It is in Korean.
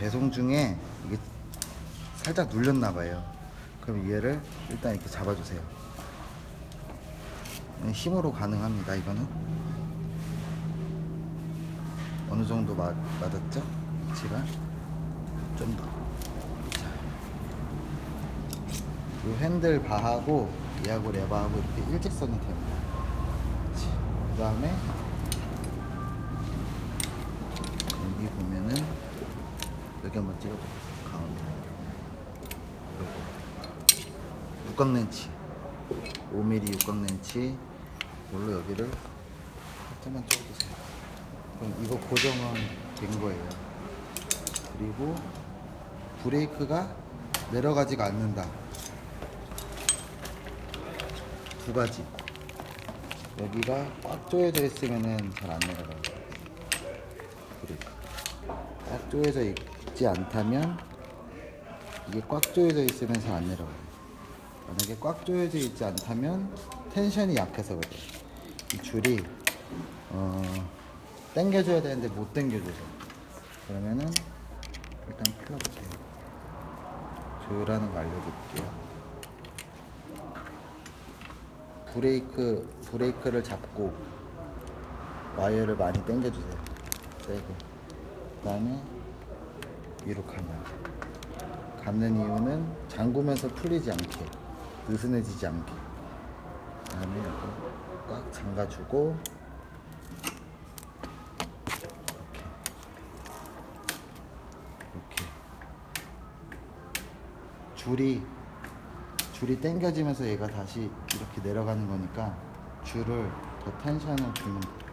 배송 중에 이게 살짝 눌렸나 봐요. 그럼 얘를 일단 이렇게 잡아주세요. 네, 힘으로 가능합니다. 이거는 어느 정도 맞, 맞았죠? 위치가 좀 더. 자, 이 핸들 바하고 얘하고 레바하고 이렇게 일직선이 됩니다. 그 다음에 여기 보면은 여기 한번 찍어볼게요. 가운데. 요거. 육각렌치. 5mm 육각렌치. 이걸로 여기를 살짝만 찍어주세요. 그럼 이거 고정은 된 거예요. 그리고 브레이크가 내려가지가 않는다. 두 가지. 여기가 꽉 조여져 있으면은 잘 안 내려가요. 브레이크. 꽉 조여져 있 지 않다면 이게 꽉 조여져 있으면 잘안 내려가요. 만약에 꽉 조여져 있지 않다면 텐션이 약해서 그래요. 이 줄이 어, 당겨줘야 되는데 못 당겨줘서 그러면은 일단 풀어볼게요. 조율하는 거 알려드릴게요. 브레이크 브레이크를 잡고 와이어를 많이 당겨주세요. 세게. 그다음에 가면 감는 이유는 잠그면서 풀리지 않게 느슨해지지 않게. 그 다음에 이거 꽉 잠가주고 이렇게 줄이 줄이 당겨지면서 얘가 다시 이렇게 내려가는 거니까 줄을 더 텐션을 주면 돼요.